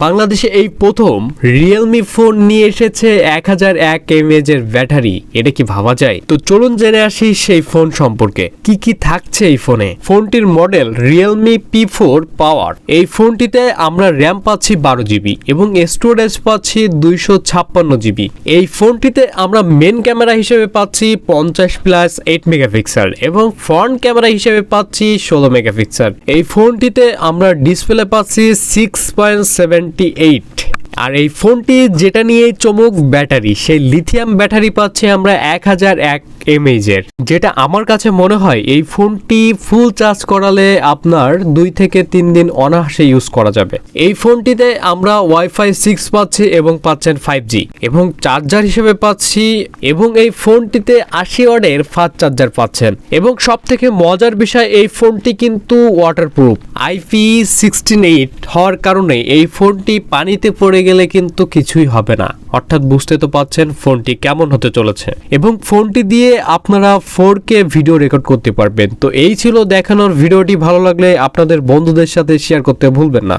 বাংলাদেশে এই প্রথম রিয়েলমি ফোন নিয়ে এসেছে এক হাজার এক এমএজ এর ব্যাটারি। এটা কি ভাবা যায়? তো চলুন জেনে আসি সেই ফোন সম্পর্কে। কি কি থাকছে এই ফোনে ফোনটির model Realme P four power এই ফোনটিতে আমরা র্যাম পাচ্ছি বারো জিবি এবং স্টোরেজ পাচ্ছি দুইশো ছাপ্পান্ন জিবি এই ফোনটিতে আমরা মেন ক্যামেরা হিসেবে পাচ্ছি পঞ্চাশ প্লাস এইট মেগাপিক্সেল এবং ফ্রন্ট ক্যামেরা হিসেবে পাচ্ছি ষোলো মেগাপিক্সেল এই ফোনটিতে আমরা ডিসপ্লে পাচ্ছি সিক্স পয়েন্ট সেভেন্টি এইট। আর এই ফোনটি যেটা নিয়ে চমক ব্যাটারি, সেই লিথিয়াম ব্যাটারি পাচ্ছে আমরা এক হাজার এক এমএইচ এর যেটা আমার কাছে মনে হয় এই ফোনটি ফুল চার্জ করালে আপনার দুই থেকে তিন দিন অনায়াসে ইউজ করা যাবে। এই ফোনটিতে আমরা ওয়াইফাই সিক্স পাচ্ছি এবং পাচ্ছেন ফাইভ জি এবং চার্জার হিসেবে পাচ্ছি এবং এই ফোনটিতে আশি ওয়ার্ডের ফাস্ট চার্জার পাচ্ছেন। এবং সব থেকে মজার বিষয়, এই ফোনটি কিন্তু ওয়াটারপ্রুফ আইপি সিক্সটিন এইট হওয়ার কারণে এই ফোনটি পানিতে পড়ে গেলে কিন্তু কিছুই হবে না। অর্থাৎ বুঝতে তো পাচ্ছেন ফোনটি কেমন হতে চলেছে। এবং ফোনটি দিয়ে আপনারা ফোর কে ভিডিও রেকর্ড করতে পারবেন। তো এই ছিল দেখানোর ভিডিওটি। ভালো লাগলে আপনাদের বন্ধুদের সাথে শেয়ার করতে ভুলবেন না।